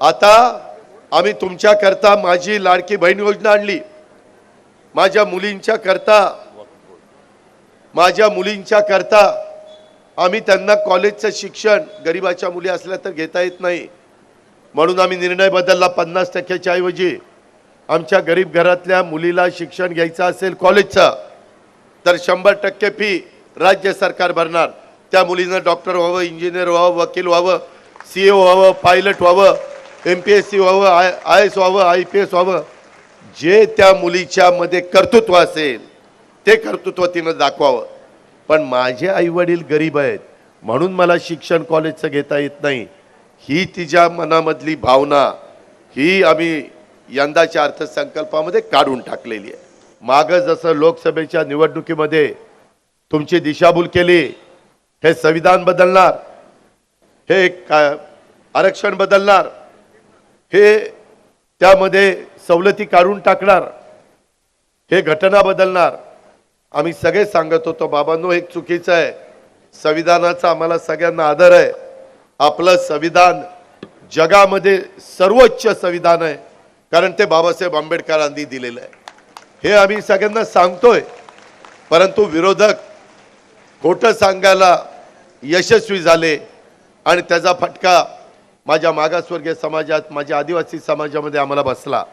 आता आम्ही तुमच्याकरता माझी लाडकी बहीण योजना आणली. माझ्या मुलींच्या करता माझ्या मुलींच्या करता आम्ही त्यांना कॉलेजचं शिक्षण गरिबाच्या मुली असल्या तर घेता येत नाही. म्हणून आम्ही निर्णय बदलला पन्नास टक्क्याच्या ऐवजी. आमच्या गरीब घरातल्या मुलीला शिक्षण घ्यायचं असेल कॉलेजचं तर शंभर टक्के फी राज्य सरकार भरणार. त्या मुलीनं डॉक्टर व्हावं इंजिनियर व्हावं वकील व्हावं सी ए व्हावं पायलट व्हावं एम पी एस सी व्हावं आय आय एस व्हावं आय पी एस व्हावं जे त्या मुलीच्या मध्ये कर्तृत्व असेल ते कर्तृत्व तिनं दाखवावं. पण माझे आई वडील गरीब आहेत म्हणून मला शिक्षण कॉलेजचं घेता येत नाही. ही तिच्या मनामधली भावना ही आम्ही यंदाच्या अर्थसंकल्पामध्ये काढून टाकलेली आहे. मागं जसं लोकसभेच्या निवडणुकीमध्ये तुमची दिशाभूल केली हे संविधान बदलणार हे का- आरक्षण बदलणार हे त्यामध्ये सवलती काढून टाकणार हे घटना बदलणार. आम्ही सगळे सांगत होतो बाबांनो एक चुकीचं आहे. संविधानाचा आम्हाला सगळ्यांना आदर आहे. आपलं संविधान जगामध्ये सर्वोच्च संविधान आहे. कारण ते बाबासाहेब आंबेडकरांनी दिलेलं आहे. हे आम्ही सगळ्यांना सांगतोय. परंतु विरोधक खोटं सांगायला यशस्वी झाले आणि त्याचा फटका माझ्या मागासवर्गीय समाजात माझ्या आदिवासी समाजामध्ये आम्हाला बसला.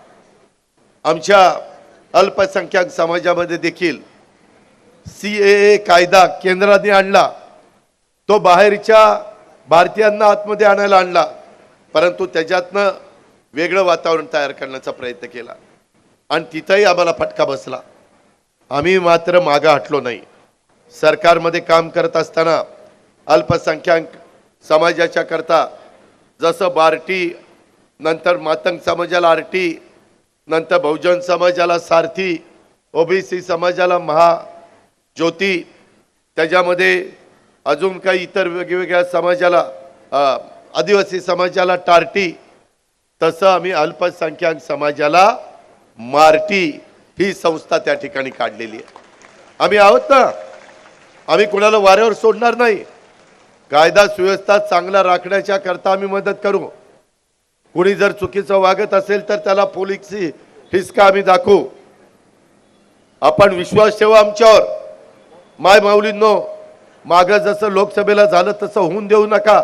आमच्या अल्पसंख्याक समाजामध्ये देखील सी ए कायदा केंद्राने आणला. तो बाहेरच्या भारतीयांना आतमध्ये आणायला आणला. परंतु त्याच्यातनं वेगळं वातावरण तयार करण्याचा प्रयत्न केला. आणि तिथंही आम्हाला फटका बसला. आम्ही मात्र मागं हटलो नाही. सरकारमध्ये काम करत असताना अल्पसंख्याक समाजाच्या करता जसं बार्टी नंतर मातंग समाजाला आरटी नंतर बहुजन समाजाला सारथी ओबीसी समाजाला महा ज्योती त्याच्यामध्ये अजून काही इतर वेगवेगळ्या समाजाला आदिवासी समाजाला टार्टी तसं आम्ही अल्पसंख्याक समाजाला मार्टी ही संस्था त्या ठिकाणी काढलेली आहे. आम्ही आहोत ना? आम्ही कुणाला वाऱ्यावर सोडणार नाही. कायदा सुव्यवस्था चांगला राखण्याच्या करता आम्ही मदत करू. कुणी जर चुकीचं वागत असेल तर त्याला पोलिसी हिसका आम्ही दाखवू. आपण विश्वास ठेवा आमच्यावर. माय माऊलींनो मागं जसं लोकसभेला झालं तसं होऊन देऊ नका.